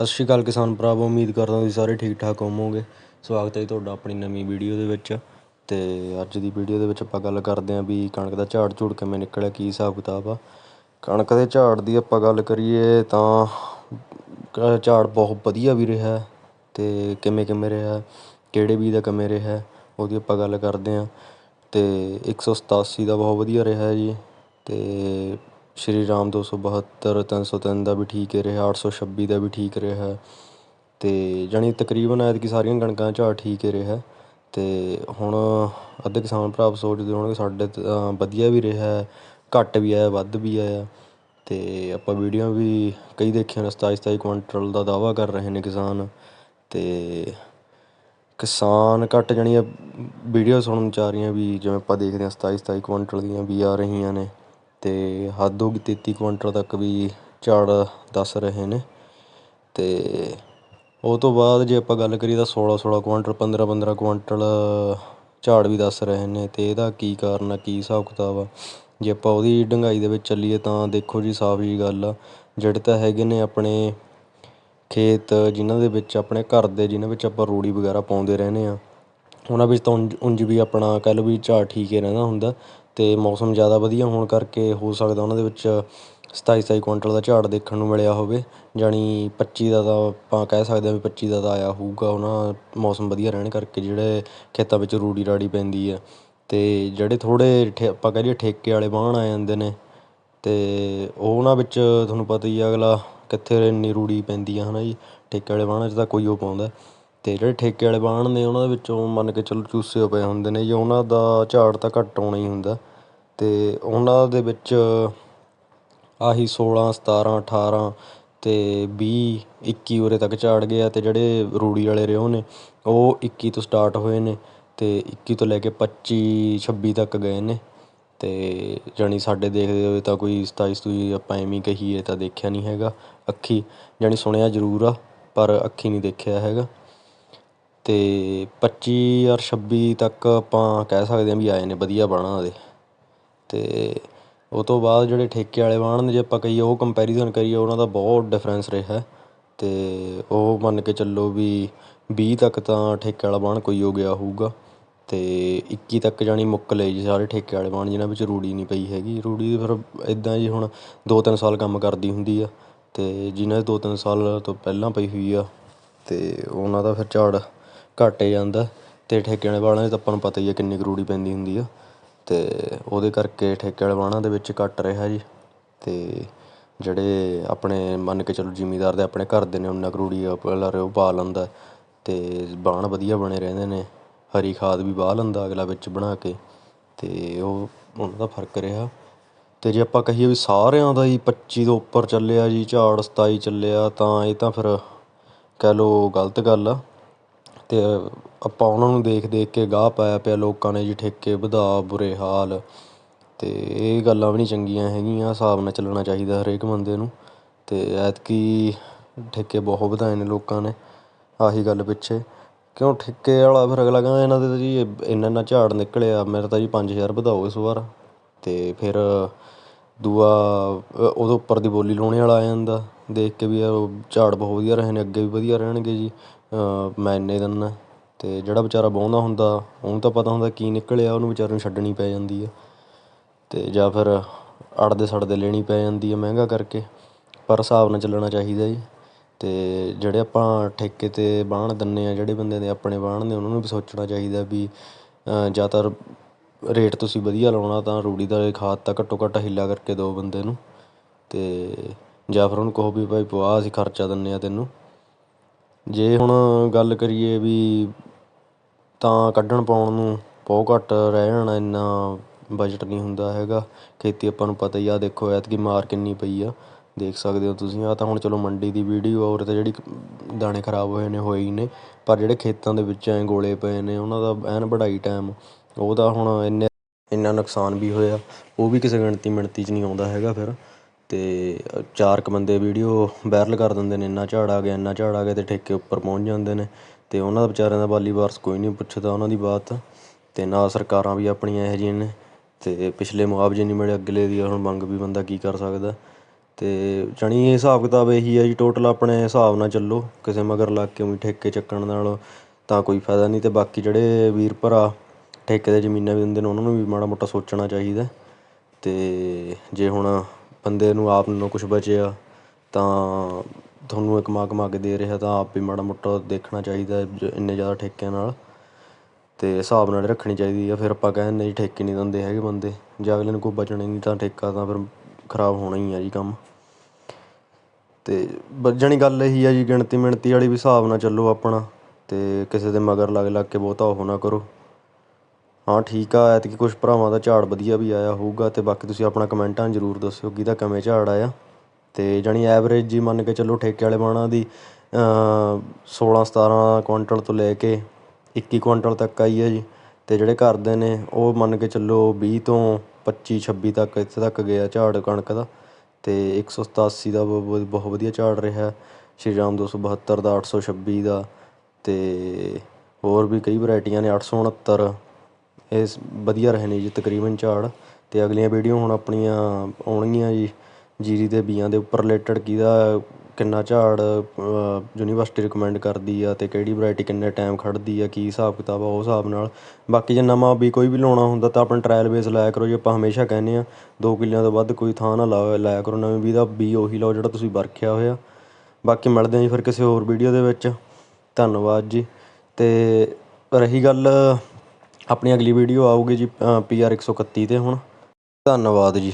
ਸਤਿ ਸ਼੍ਰੀ ਅਕਾਲ ਕਿਸਾਨ ਭਰਾਵੋ, ਉਮੀਦ ਕਰਦਾ ਤੁਸੀਂ ਸਾਰੇ ਠੀਕ ਠਾਕ ਹੋਵੋਗੇ। ਸਵਾਗਤ ਹੈ ਜੀ ਤੁਹਾਡਾ ਆਪਣੀ ਨਵੀਂ ਵੀਡੀਓ ਦੇ ਵਿੱਚ। ਤੇ ਅੱਜ ਦੀ ਵੀਡੀਓ ਦੇ ਵਿੱਚ ਆਪਾਂ ਗੱਲ ਕਰਦੇ ਆਂ ਵੀ ਕਣਕ ਦਾ ਝਾੜ ਝੂੜ ਕਿਵੇਂ ਨਿਕਲਿਆ, ਕੀ ਹਿਸਾਬ ਕਿਤਾਬ ਆ। ਕਣਕ ਦੇ ਝਾੜ ਦੀ ਆਪਾਂ ਗੱਲ ਕਰੀਏ ਤਾਂ ਝਾੜ ਬਹੁਤ ਵਧੀਆ ਵੀ ਰਿਹਾ ਤੇ ਕਿਵੇਂ ਕਿਵੇਂ ਰਿਹਾ, ਕਿਹੜੇ ਬੀਜ ਦਾ ਕਿਵੇਂ ਰਿਹਾ, ਉਹਦੀ ਆਪਾਂ ਗੱਲ ਕਰਦੇ ਆਂ ਤੇ 187 ਦਾ ਬਹੁਤ ਵਧੀਆ ਰਿਹਾ ਜੀ। ਤੇ ਸ਼੍ਰੀ ਰਾਮ 272 303 ਦਾ ਵੀ ਠੀਕ ਹੀ ਰਿਹਾ 826 ਦਾ ਵੀ ਠੀਕ ਰਿਹਾ। ਅਤੇ ਜਾਣੀ ਤਕਰੀਬਨ ਐਤਕੀ ਸਾਰੀਆਂ ਕਣਕਾਂ ਝਾੜ ਠੀਕ ਹੀ ਰਿਹਾ। ਅਤੇ ਹੁਣ ਅੱਧੇ ਕਿਸਾਨ ਭਰਾ ਸੋਚਦੇ ਹੋਣਗੇ ਸਾਡੇ ਤਾਂ ਵਧੀਆ ਵੀ ਰਿਹਾ, ਘੱਟ ਵੀ ਆਇਆ, ਵੱਧ ਵੀ ਆਇਆ। ਅਤੇ ਆਪਾਂ ਵੀਡੀਓ ਵੀ ਕਈ ਦੇਖੀਆਂ ਨੇ 27 27 ਕੁਇੰਟਲ ਦਾ ਦਾਅਵਾ ਕਰ ਰਹੇ ਨੇ ਕਿਸਾਨ। ਅਤੇ ਕਿਸਾਨ ਘੱਟ ਜਾਣੀ ਵੀਡੀਓ ਸੁਣਨ ਚ ਆ ਰਹੀਆਂ ਵੀ, ਜਿਵੇਂ ਆਪਾਂ ਦੇਖਦੇ ਹਾਂ 27 27 ਕੁਇੰਟਲ ਦੀਆਂ ਵੀ ਆ ਰਹੀਆਂ ਨੇ। ਅਤੇ ਹੱਦ ਹੋ ਗਈ 33 ਕੁਇੰਟਲ ਤੱਕ ਵੀ ਝਾੜ ਦੱਸ ਰਹੇ ਨੇ। ਅਤੇ ਉਹ ਤੋਂ ਬਾਅਦ ਜੇ ਆਪਾਂ ਗੱਲ ਕਰੀਏ ਤਾਂ 16 16 ਕੁਇੰਟਲ 15 15 ਕੁਇੰਟਲ ਝਾੜ ਵੀ ਦੱਸ ਰਹੇ ਨੇ। ਅਤੇ ਇਹਦਾ ਕੀ ਕਾਰਨ ਆ, ਕੀ ਹਿਸਾਬ ਕਿਤਾਬ ਆ? ਜੇ ਆਪਾਂ ਉਹਦੀ ਡੂੰਘਾਈ ਦੇ ਵਿੱਚ ਚੱਲੀਏ ਤਾਂ ਦੇਖੋ ਜੀ ਸਾਫ਼ ਜੀ ਗੱਲ ਆ, ਜਿਹੜੇ ਤਾਂ ਹੈਗੇ ਨੇ ਆਪਣੇ ਖੇਤ ਜਿਨ੍ਹਾਂ ਦੇ ਵਿੱਚ, ਆਪਣੇ ਘਰ ਦੇ ਜਿਨ੍ਹਾਂ ਵਿੱਚ ਆਪਾਂ ਰੂੜੀ ਵਗੈਰਾ ਪਾਉਂਦੇ ਰਹਿੰਦੇ ਹਾਂ ਉਹਨਾਂ ਵਿੱਚ ਤਾਂ ਉਂਝ ਉਂਝ ਵੀ ਆਪਣਾ ਕਹਿ ਲਓ ਵੀ ਝਾੜ ਠੀਕ ਹੀ ਰਹਿੰਦਾ ਹੁੰਦਾ। ਅਤੇ ਮੌਸਮ ਜ਼ਿਆਦਾ ਵਧੀਆ ਹੋਣ ਕਰਕੇ ਹੋ ਸਕਦਾ ਉਹਨਾਂ ਦੇ ਵਿੱਚ 27 27 ਕੁਇੰਟਲ ਦਾ ਝਾੜ ਦੇਖਣ ਨੂੰ ਮਿਲਿਆ ਹੋਵੇ, ਜਾਣੀ 25 ਦਾ ਤਾਂ ਆਪਾਂ ਕਹਿ ਸਕਦੇ ਹਾਂ ਵੀ 25 ਦਾ ਤਾਂ ਆਇਆ ਹੋਊਗਾ। ਉਹਨਾਂ ਮੌਸਮ ਵਧੀਆ ਰਹਿਣ ਕਰਕੇ ਜਿਹੜੇ ਖੇਤਾਂ ਵਿੱਚ ਰੂੜੀ ਰਾੜੀ ਪੈਂਦੀ ਹੈ ਅਤੇ ਜਿਹੜੇ ਥੋੜ੍ਹੇ ਠੇ, ਆਪਾਂ ਕਹਿ ਲਈਏ ਠੇਕੇ ਵਾਲੇ ਵਾਹਣ ਆ ਜਾਂਦੇ ਨੇ ਅਤੇ ਉਹਨਾਂ ਵਿੱਚ ਤੁਹਾਨੂੰ ਪਤਾ ਹੀ ਆ ਅਗਲਾ ਕਿੱਥੇ ਇੰਨੀ ਰੂੜੀ ਪੈਂਦੀ ਆ ਹੈ ਨਾ ਜੀ? ਠੇਕੇ ਵਾਲੇ ਵਾਹਣਾਂ 'ਚ ਤਾਂ ਕੋਈ ਉਹ ਪਾਉਂਦਾ। ਅਤੇ ਜਿਹੜੇ ਠੇਕੇ ਵਾਲੇ ਵਾਹਣ ਨੇ ਉਹਨਾਂ ਦੇ ਵਿੱਚੋਂ ਮੰਨ ਕੇ ਚੱਲੋ ਚੂਸੇ ਪਏ ਹੁੰਦੇ ਨੇ ਜੀ ਉਹਨਾਂ ਦਾ ਝਾੜ ਤਾਂ ਘੱਟ ਆਉਣਾ ਹੀ ਹੁੰਦਾ। ਅਤੇ ਉਹਨਾਂ ਦੇ ਵਿੱਚ ਆਹੀ ਸੋਲ੍ਹਾਂ ਸਤਾਰ੍ਹਾਂ ਅਠਾਰ੍ਹਾਂ ਅਤੇ ਵੀਹ, ਇੱਕੀ ਉਰੇ ਤੱਕ ਝਾੜ ਆ ਅਤੇ ਜਿਹੜੇ ਰੂੜੀ ਵਾਲੇ ਰਿਓ ਨੇ ਉਹ 21 ਤੋਂ ਸਟਾਰਟ ਹੋਏ ਨੇ ਅਤੇ ਇੱਕੀ ਤੋਂ ਲੈ ਕੇ 25 26 ਤੱਕ ਗਏ ਨੇ ਅਤੇ ਜਾਣੀ ਸਾਡੇ ਦੇਖਦੇ ਹੋਏ ਤਾਂ ਕੋਈ 27 ਸਤੂਈ ਆਪਾਂ ਐਵੇਂ ਕਹੀਏ ਤਾਂ ਦੇਖਿਆ ਨਹੀਂ ਹੈਗਾ ਅੱਖੀ, ਜਾਣੀ ਸੁਣਿਆ ਜ਼ਰੂਰ ਆ, ਪਰ ਅੱਖੀ ਨਹੀਂ ਦੇਖਿਆ ਹੈਗਾ। ਅਤੇ ਪੱਚੀ ਔਰ 26 ਤੱਕ ਆਪਾਂ ਕਹਿ ਸਕਦੇ ਹਾਂ ਵੀ ਆਏ ਨੇ, ਵਧੀਆ ਬਾਣਾ ਦੇ। ਅਤੇ ਉਹ ਤੋਂ ਬਾਅਦ ਜਿਹੜੇ ਠੇਕੇ ਵਾਲੇ ਵਾਹਣ ਨੇ ਜੇ ਆਪਾਂ ਕਹੀਏ, ਉਹ ਕੰਪੈਰੀਜ਼ਨ ਕਰੀਏ, ਉਹਨਾਂ ਦਾ ਬਹੁਤ ਡਿਫਰੈਂਸ ਰਿਹਾ। ਅਤੇ ਉਹ ਮੰਨ ਕੇ ਚੱਲੋ ਵੀ 20 ਤੱਕ ਤਾਂ ਠੇਕੇ ਵਾਲਾ ਵਾਹਣ ਕੋਈ ਹੋ ਗਿਆ ਹੋਊਗਾ। ਅਤੇ ਇੱਕੀ ਤੱਕ ਜਾਣੀ ਮੁੱਕ ਲਏ ਜੀ ਸਾਰੇ ਠੇਕੇ ਵਾਲੇ ਵਾਹਣ ਜਿਹਨਾਂ ਵਿੱਚ ਰੂੜੀ ਨਹੀਂ ਪਈ ਹੈਗੀ। ਰੂੜੀ ਫਿਰ ਇੱਦਾਂ ਜੀ ਹੁਣ 2-3 ਸਾਲ ਕੰਮ ਕਰਦੀ ਹੁੰਦੀ ਆ। ਅਤੇ ਜਿਹਨਾਂ ਦੇ 2-3 ਸਾਲ ਤੋਂ ਪਹਿਲਾਂ ਪਈ ਹੋਈ ਆ ਅਤੇ ਉਹਨਾਂ ਦਾ ਫਿਰ ਝਾੜ ਘੱਟ ਜਾਂਦਾ। ਅਤੇ ਠੇਕੇ ਵਾਲੇ ਵਾਹਣਾਂ 'ਚ ਤਾਂ ਆਪਾਂ ਨੂੰ ਪਤਾ ਹੀ ਆ ਕਿੰਨੀ ਕੁ ਰੂੜੀ ਪੈਂਦੀ ਹੁੰਦੀ ਆ। ਅਤੇ ਉਹਦੇ ਕਰਕੇ ਠੇਕੇ ਵਾਲੇ ਵਾਹਣਾਂ ਦੇ ਵਿੱਚ ਘੱਟ ਰਿਹਾ ਜੀ। ਅਤੇ ਜਿਹੜੇ ਆਪਣੇ ਮੰਨ ਕੇ ਚੱਲੋ ਜ਼ਿਮੀਦਾਰ ਦੇ ਆਪਣੇ ਘਰ ਦੇ ਨੇ, ਉਹਨਾਂ ਕੁ ਰੂੜੀ ਆ ਉਹ ਪਾ ਲੈਂਦਾ ਅਤੇ ਬਾਣ ਵਧੀਆ ਬਣੇ ਰਹਿੰਦੇ ਨੇ। ਹਰੀ ਖਾਦ ਵੀ ਵਾਹ ਲੈਂਦਾ ਅਗਲਾ ਵਿੱਚ ਬਣਾ ਕੇ ਅਤੇ ਉਹ, ਉਹਨਾਂ ਦਾ ਫ਼ਰਕ ਰਿਹਾ। ਅਤੇ ਜੇ ਆਪਾਂ ਕਹੀਏ ਵੀ ਸਾਰਿਆਂ ਦਾ ਹੀ 25 ਤੋਂ ਉੱਪਰ ਚੱਲਿਆ ਜੀ, ਝਾੜ 27 ਚੱਲਿਆ, ਤਾਂ ਇਹ ਤਾਂ ਫਿਰ ਕਹਿ ਲਓ ਗਲਤ ਗੱਲ ਆ। ਅਤੇ ਆਪਾਂ ਉਹਨਾਂ ਨੂੰ ਦੇਖ ਦੇਖ ਕੇ ਗਾਹ ਪਾਇਆ ਪਿਆ ਲੋਕਾਂ ਨੇ ਜੀ, ਠੇਕੇ, ਵਧਾ, ਬੁਰੇ ਹਾਲ। ਅਤੇ ਇਹ ਗੱਲਾਂ ਵੀ ਨਹੀਂ ਚੰਗੀਆਂ ਹੈਗੀਆਂ, ਹਿਸਾਬ ਨਾਲ ਚੱਲਣਾ ਚਾਹੀਦਾ ਹਰੇਕ ਬੰਦੇ ਨੂੰ। ਅਤੇ ਐਤਕੀ ਠੇਕੇ ਬਹੁਤ ਵਧਾਏ ਨੇ ਲੋਕਾਂ ਨੇ, ਆਹੀ ਗੱਲ ਪਿੱਛੇ। ਕਿਉਂ ਠੇਕੇ ਵਾਲਾ ਫਿਰ ਅਗਲਾ ਕਹਿੰਦਾ ਇਹਨਾਂ ਦੇ ਤਾਂ ਜੀ ਇੰਨਾ ਇੰਨਾ ਝਾੜ ਨਿਕਲਿਆ, ਮੇਰਾ ਤਾਂ ਜੀ ਪੰਜ ਹਜ਼ਾਰ ਵਧਾਓ ਇਸ ਵਾਰ। ਅਤੇ ਫਿਰ ਦੂਆ ਉਹਦੇ ਉੱਪਰ ਦੀ ਬੋਲੀ ਲਾਉਣੇ ਵਾਲਾ ਆ ਜਾਂਦਾ। ਦੇਖ ਕੇ ਵੀ ਯਾਰ ਉਹ ਝਾੜ ਬਹੁਤ ਵਧੀਆ ਰਹੇ ਨੇ ਅੱਗੇ ਵੀ ਵਧੀਆ ਰਹਿਣਗੇ ਜੀ। ਮੈਂ ਇੰਨੇ ਦਿਨ ਅਤੇ ਜਿਹੜਾ ਵਿਚਾਰਾ ਵਾਹੁੰਦਾ ਹੁੰਦਾ ਉਹਨੂੰ ਤਾਂ ਪਤਾ ਹੁੰਦਾ ਕੀ ਨਿਕਲਿਆ ਉਹਨੂੰ ਵਿਚਾਰੇ ਨੂੰ ਛੱਡਣੀ ਪੈ ਜਾਂਦੀ ਆ। ਅਤੇ ਜਾਂ ਫਿਰ ਅੜਦੇ ਸੜਦੇ ਲੈਣੀ ਪੈ ਜਾਂਦੀ ਹੈ ਮਹਿੰਗਾ ਕਰਕੇ। ਪਰ ਹਿਸਾਬ ਨਾਲ ਚੱਲਣਾ ਚਾਹੀਦਾ ਜੀ। ਅਤੇ ਜਿਹੜੇ ਆਪਾਂ ਠੇਕੇ 'ਤੇ ਵਾਹਣ ਦਿੰਦੇ ਹਾਂ ਜਿਹੜੇ ਬੰਦੇ ਦੇ ਆਪਣੇ ਵਾਹਣ ਨੇ ਉਹਨਾਂ ਨੂੰ ਵੀ ਸੋਚਣਾ ਚਾਹੀਦਾ ਵੀ ਅ, ਜਾਂ ਤਾਂ ਰੇਟ ਤੁਸੀਂ ਵਧੀਆ ਲਾਉਣਾ ਤਾਂ ਰੂੜੀ ਦਾ ਖਾਦ ਤਾਂ ਘੱਟੋ ਘੱਟ ਹਿੱਲਾ ਕਰਕੇ ਦਿਓ ਬੰਦੇ ਨੂੰ। ਅਤੇ ਜਾਂ ਫਿਰ ਉਹਨੂੰ ਕਹੋ ਵੀ ਭਾਈ ਪਵਾ, ਅਸੀਂ ਖਰਚਾ ਦਿੰਦੇ ਹਾਂ ਤੈਨੂੰ। ਜੇ ਹੁਣ ਗੱਲ ਕਰੀਏ ਵੀ ਤਾਂ ਕੱਢਣ ਪਾਉਣ ਨੂੰ ਬਹੁਤ ਘੱਟ ਰਹਿ ਜਾਣਾ, ਇੰਨਾ ਬਜਟ ਨਹੀਂ ਹੁੰਦਾ ਹੈਗਾ। ਖੇਤੀ ਆਪਾਂ ਨੂੰ ਪਤਾ ਹੀ ਆ, ਦੇਖੋ ਐਤਕੀ ਮਾਰ ਕਿੰਨੀ ਪਈ ਆ। ਦੇਖ ਸਕਦੇ ਹੋ ਤੁਸੀਂ ਆ ਤਾਂ ਹੁਣ ਚਲੋ ਮੰਡੀ ਦੀ ਵੀਡੀਓ ਔਰ ਤੇ ਜਿਹੜੀ ਦਾਣੇ ਖਰਾਬ ਹੋਏ ਨੇ, ਹੋਏ ਹੀ ਨੇ। ਪਰ ਜਿਹੜੇ ਖੇਤਾਂ ਦੇ ਵਿੱਚ ਐ ਗੋਲੇ ਪਏ ਨੇ, ਉਹਨਾਂ ਦਾ ਐਨ ਵਢਾਈ ਟਾਈਮ ਉਹਦਾ ਹੁਣ ਇੰਨੇ ਇੰਨਾ ਨੁਕਸਾਨ ਵੀ ਹੋਇਆ। ਉਹ ਵੀ ਕਿਸੇ ਗਿਣਤੀ ਮਿਣਤੀ 'ਚ ਨਹੀਂ ਆਉਂਦਾ ਹੈਗਾ ਫਿਰ। ਅਤੇ ਚਾਰ ਕੁ ਬੰਦੇ ਵੀਡੀਓ ਵਾਇਰਲ ਕਰ ਦਿੰਦੇ ਨੇ, ਇੰਨਾ ਝਾੜ ਆ ਗਿਆ, ਇੰਨਾ ਝਾੜ ਆ ਗਿਆ ਅਤੇ ਠੇਕੇ ਉੱਪਰ ਪਹੁੰਚ ਜਾਂਦੇ ਨੇ। ਅਤੇ ਉਹਨਾਂ ਵਿਚਾਰਿਆਂ ਦਾ ਬਾਲੀ ਵਾਰਸ ਕੋਈ ਨਹੀਂ ਪੁੱਛਦਾ ਉਹਨਾਂ ਦੀ ਬਾਤ। ਅਤੇ ਨਾ ਸਰਕਾਰਾਂ ਵੀ ਆਪਣੀਆਂ ਇਹੋ ਜਿਹੀਆਂ ਨੇ। ਅਤੇ ਪਿਛਲੇ ਮੁਆਵਜ਼ੇ ਨਹੀਂ ਮਿਲੇ, ਅਗਲੇ ਦੀ ਹੁਣ ਮੰਗ ਵੀ ਬੰਦਾ ਕੀ ਕਰ ਸਕਦਾ। ਅਤੇ ਜਾਣੀ ਇਹ ਹਿਸਾਬ ਕਿਤਾਬ ਇਹੀ ਹੈ ਜੀ ਟੋਟਲ ਆਪਣੇ ਹਿਸਾਬ ਨਾਲ ਚੱਲੋ। ਕਿਸੇ ਮਗਰ ਲੱਗ ਕੇ ਊਂ ਠੇਕੇ ਚੱਕਣ ਨਾਲ ਤਾਂ ਕੋਈ ਫਾਇਦਾ ਨਹੀਂ। ਅਤੇ ਬਾਕੀ ਜਿਹੜੇ ਵੀਰ ਭਰਾ, ਠੇਕੇ 'ਤੇ ਜ਼ਮੀਨਾਂ ਵੀ ਦਿੰਦੇ ਨੇ, ਉਹਨਾਂ ਨੂੰ ਵੀ ਮਾੜਾ ਮੋਟਾ ਸੋਚਣਾ ਚਾਹੀਦਾ। ਅਤੇ ਜੇ ਹੁਣ ਬੰਦੇ ਨੂੰ ਆਪ ਨੂੰ ਕੁਛ ਬਚਿਆ, ਤਾਂ ਤੁਹਾਨੂੰ ਇਹ ਕਮਾ ਕਮਾ ਕੇ ਦੇ ਰਿਹਾ, ਤਾਂ ਆਪ ਵੀ ਮਾੜਾ ਮੋਟਾ ਦੇਖਣਾ ਚਾਹੀਦਾ ਇੰਨੇ ਜ਼ਿਆਦਾ ਠੇਕਿਆਂ ਨਾਲ। ਅਤੇ ਹਿਸਾਬ ਨਾਲ ਰੱਖਣੀ ਚਾਹੀਦੀ ਆ, ਫਿਰ ਆਪਾਂ ਕਹਿ ਕਹਿੰਦੇ ਜੀ ਠੇਕੇ ਨਹੀਂ ਦਿੰਦੇ ਹੈਗੇ ਬੰਦੇ। ਜੇ ਅਗਲੇ ਨੂੰ ਕੋਈ ਬਚਣਾ ਹੀ ਨਹੀਂ, ਤਾਂ ਠੇਕਾ ਤਾਂ ਫਿਰ ਖਰਾਬ ਹੋਣਾ ਹੀ ਆ ਜੀ ਕੰਮ। ਤੇ ਵੱਜਣੀ ਗੱਲ ਇਹੀ ਆ ਜੀ, ਗਿਣਤੀ ਮਿਣਤੀ ਵਾਲੀ ਵੀ ਹਿਸਾਬ ਨਾਲ ਚੱਲੋ ਆਪਣਾ। ਅਤੇ ਕਿਸੇ ਦੇ ਮਗਰ ਲੱਗ ਲੱਗ ਕੇ ਬਹੁਤਾ ਉਹ ਨਾ ਕਰੋ। ਹਾਂ, ਠੀਕ ਆ, ਐਤਕੀ ਕੁਝ ਭਰਾਵਾਂ ਦਾ ਝਾੜ ਵਧੀਆ ਵੀ ਆਇਆ ਹੋਊਗਾ ਤੇ ਬਾਕੀ ਤੁਸੀਂ ਆਪਣਾ ਕਮੈਂਟਾਂ ਜ਼ਰੂਰ ਦੱਸਿਓ ਕਿਹਦਾ ਕਿਵੇਂ ਝਾੜ ਆਇਆ। ਤੇ ਜਾਣੀ ਐਵਰੇਜ ਜੀ ਮੰਨ ਕੇ ਚੱਲੋ ਠੇਕੇ ਵਾਲੇ ਬਾਣਾ ਦੀ 16 17 ਕੁਇੰਟਲ ਤੋਂ ਲੈ ਕੇ 21 ਕੁਇੰਟਲ ਤੱਕ ਆਈ ਹੈ ਜੀ। ਤੇ ਜਿਹੜੇ ਘਰ ਦੇ ਨੇ, ਉਹ ਮੰਨ ਕੇ ਚੱਲੋ 20 ਤੋਂ 25 26 ਤੱਕ ਇੱਥੇ ਤੱਕ ਗਿਆ ਝਾੜ ਕਣਕ ਦਾ। ਤੇ 187 ਦਾ ਬ- ਬਹੁਤ ਵਧੀਆ ਝਾੜ ਰਿਹਾ। ਸ਼੍ਰੀ ਰਾਮ 272 ਦਾ 826 ਦਾ। ਤੇ ਹੋਰ ਵੀ ਕਈ ਵੈਰਾਈਟੀਆਂ ਨੇ 869 ਇਸ ਵਧੀਆ ਰਹੇ ਨੇ ਜੀ ਤਕਰੀਬਨ ਝਾੜ ਅਤੇ ਅਗਲੀਆਂ ਵੀਡੀਓ ਹੁਣ ਆਪਣੀਆਂ ਆਉਣਗੀਆਂ ਜੀ, ਜੀਰੀ ਦੇ ਬੀਆਂ ਦੇ ਉੱਪਰ ਰਿਲੇਟਡ ਕਿਹਦਾ, ਕਿੰਨਾ ਝਾੜ ਯੂਨੀਵਰਸਿਟੀ ਰਿਕਮੈਂਡ ਕਰਦੀ ਆ ਅਤੇ ਕਿਹੜੀ ਵਰਾਇਟੀ ਕਿੰਨੇ ਟਾਈਮ ਖੜ੍ਹਦੀ ਆ, ਕੀ ਹਿਸਾਬ ਕਿਤਾਬ ਆ ਉਹ ਹਿਸਾਬ ਨਾਲ। ਬਾਕੀ ਜੇ ਨਵਾਂ ਵੀ ਕੋਈ ਵੀ ਲਾਉਣਾ ਹੁੰਦਾ ਤਾਂ ਆਪਣਾ ਟਰਾਇਲ ਬੇਸ ਲਾਇਆ ਕਰੋ ਜੀ, ਆਪਾਂ ਹਮੇਸ਼ਾ ਕਹਿੰਦੇ ਆ ਦੋ ਕਿੱਲਿਆਂ ਤੋਂ ਵੱਧ ਕੋਈ ਥਾਂ ਨਾ ਲਾਓ ਲਾਇਆ ਕਰੋ, ਨਵੇਂ ਬੀਜ ਦਾ ਬੀ ਉਹੀ ਲਾਓ ਜਿਹੜਾ ਤੁਸੀਂ ਵਰਖਿਆ ਹੋਇਆ। ਬਾਕੀ ਮਿਲਦੇ ਹਾਂ ਜੀ ਫਿਰ ਕਿਸੇ ਹੋਰ ਵੀਡੀਓ ਦੇ ਵਿੱਚ। ਧੰਨਵਾਦ ਜੀ। ਅਤੇ ਰਹੀ ਗੱਲ ਆਪਣੀ ਅਗਲੀ ਵੀਡੀਓ ਆਊਗੀ ਜੀ ਪੀ ਆਰ 131 ਤੇ ਹੁਣ। ਧੰਨਵਾਦ ਜੀ।